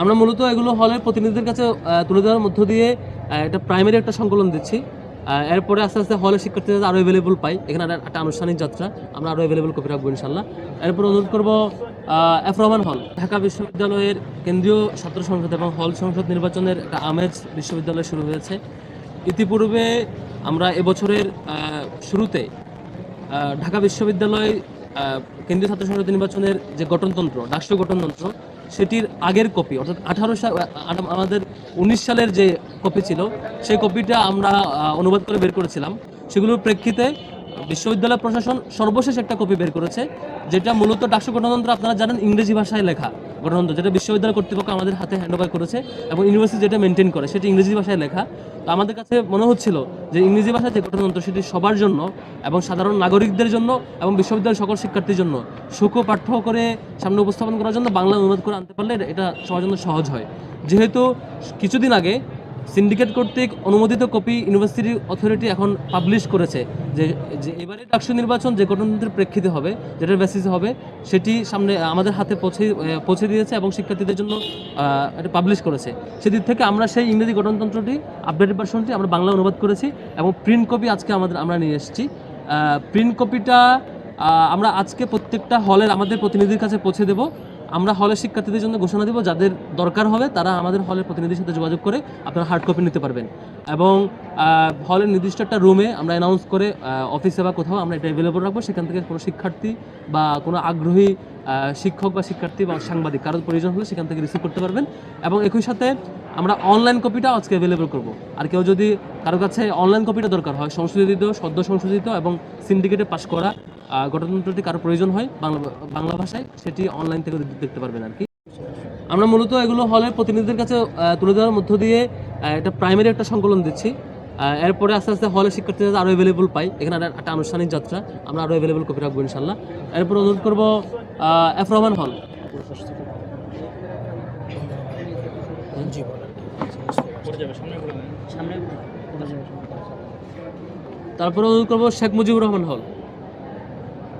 আমরা মূলত এগুলো হলের প্রতিনিধিদের কাছে তুলে দেওয়ার মধ্য দিয়ে একটা প্রাইমারি একটা সংকলন দিচ্ছি। এরপরে আস্তে আস্তে হলের শিক্ষার্থীরা আরও অ্যাভেলেবল পাই এখানে একটা- আনুষ্ঠানিক যাত্রা। আমরা আরও অ্যাভেলেবল কপি রাখব ইনশাল্লাহ এরপর অনুরোধ করব এফ রহমান হল ঢাকা বিশ্ববিদ্যালয়ের কেন্দ্রীয় ছাত্র সংসদ এবং হল সংসদ নির্বাচনের একটা আমেজ বিশ্ববিদ্যালয়ে শুরু হয়েছে। ইতিপূর্বে আমরা এবছরের শুরুতে ঢাকা বিশ্ববিদ্যালয় কেন্দ্রীয় ছাত্র সংসদ নির্বাচনের যে গঠনতন্ত্র, রাষ্ট্রীয় গঠনতন্ত্র, সেটির আগের কপি, অর্থাৎ আঠারো আমাদের উনিশ সালের যে কপি ছিল, সেই কপিটা আমরা অনুবাদ করে বের করেছিলাম। সেগুলোর প্রেক্ষিতে বিশ্ববিদ্যালয় প্রশাসন সর্বশেষ একটা কপি বের করেছে, যেটা মূলত রাষ্ট্র গঠনতন্ত্র আপনারা জানেন ইংরেজি ভাষায় লেখা। গণতন্ত্র, যেটা বিশ্ববিদ্যালয় কর্তৃপক্ষ আমাদের হাতে হ্যান্ড ওভার করেছে এবং ইউনিভার্সিটি যেটা মেনটেন করে, সেটি ইংরেজি ভাষায় লেখা। তো আমাদের কাছে মনে হচ্ছিল যে ইংরেজি ভাষায় যে গঠনতন্ত্র সেটি সবার জন্য এবং সাধারণ নাগরিকদের জন্য এবং বিশ্ববিদ্যালয়ের সকল শিক্ষার্থীর জন্য। সুখ পাঠ্য করে সামনে উপস্থাপন করার জন্য বাংলা অনুবাদ করে আনতে পারলে এটা সবার জন্য সহজ হয়। যেহেতু কিছুদিন আগে সিন্ডিকেট কর্তৃক অনুমোদিত কপি ইউনিভার্সিটি অথরিটি এখন পাবলিশ করেছে যে যে এবারে ডাকসু নির্বাচন যে গণতন্ত্রের প্রেক্ষিতে হবে, যেটার বেসিসে হবে, সেটি সামনে, আমাদের হাতে পৌঁছে পৌঁছে দিয়েছে এবং শিক্ষার্থীদের জন্য এটা পাবলিশ করেছে। সেদিক থেকে আমরা সেই ইংরেজি গণতন্ত্রটি আপডেটেড ভার্সনটি আমরা বাংলা অনুবাদ করেছি এবং প্রিন্ট কপি আজকে আমাদের, আমরা নিয়ে এসেছি। প্রিন্ট কপিটা আমরা আজকে প্রত্যেকটা হলের আমাদের প্রতিনিধির কাছে পৌঁছে দেব। আমরা হলের শিক্ষার্থীদের জন্য ঘোষণা দেব, যাদের দরকার হবে তারা আমাদের হলের প্রতিনিধির সাথে যোগাযোগ করে আপনারা হার্ড কপি নিতে পারবেন। এবং হলের নির্দিষ্ট একটা রুমে আমরা অ্যানাউন্স করে অফিসে বা কোথাও আমরা এটা অ্যাভেলেবল রাখব, সেখান থেকে কোনো শিক্ষার্থী বা কোনো আগ্রহী শিক্ষক বা শিক্ষার্থী বা সাংবাদিক কারোর প্রয়োজন হলে সেখান থেকে রিসিভ করতে পারবেন। এবং একই সাথে আমরা অনলাইন কপিটা আজকে অ্যাভেলেবল করব। আর কেউ যদি কারও কাছে অনলাইন কপিটা দরকার হয়, সংশোধিত, সদ্য সংশোধিত এবং সিন্ডিকেটে পাশ করা গণতন্ত্রটি কারও প্রয়োজন হয় বাংলা বাংলা ভাষায় সেটি অনলাইন থেকে দেখতে পারবেন আর কি। আমরা মূলত এগুলো হলের প্রতিনিধিদের কাছে তুলে দেওয়ার মধ্য দিয়ে একটা প্রাইমারি একটা সংকলন দিচ্ছি। এরপরে আস্তে আস্তে হলের শিক্ষার্থীরা আরও অ্যাভেলেবল পাই এখানে একটা- একটা আনুষ্ঠানিক যাত্রা আমরা আরও অ্যাভেলেবল কপি রাখব ইনশাল্লাহ এরপর অনুরোধ করব আহ, এফ রহমান হল তারপরে অনুরোধ করব শেখ মুজিবুর রহমান হল।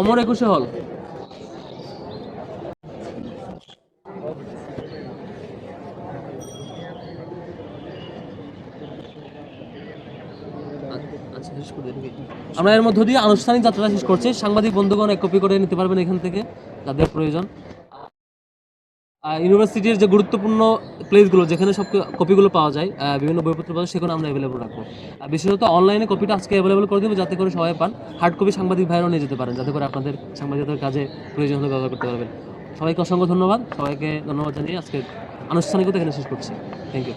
অমর একুশে হল। আচ্ছা। আমরা এর মধ্য দিয়ে আনুষ্ঠানিক যাত্রা শেষ করছি। সাংবাদিক বন্ধুগণ এক কপি করে নিতে পারবেন এখান থেকে, যাদের প্রয়োজন। ইউনিভার্সিটির যে গুরুত্বপূর্ণ প্লেসগুলো যেখানে সব কপিগুলো পাওয়া যায় বিভিন্ন বইপত্র পাওয়া যায় সেখানে আমরা অ্যাভেলেবল রাখব। বিশেষত অনলাইনে কপিটা আজকে অ্যাভেলেবল করে দেবো, যাতে করে সবাই পান। হার্ড কপি সাংবাদিক ভাইরাও নিয়ে যেতে পারেন, যাতে করে আপনাদের সাংবাদিকতার কাজে প্রয়োজন হলে ব্যবহার করতে পারবেন। সবাইকে অসংখ্য ধন্যবাদ। সবাইকে ধন্যবাদ জানিয়ে আজকে আনুষ্ঠানিকতা এখানে শেষ করছি। Thank you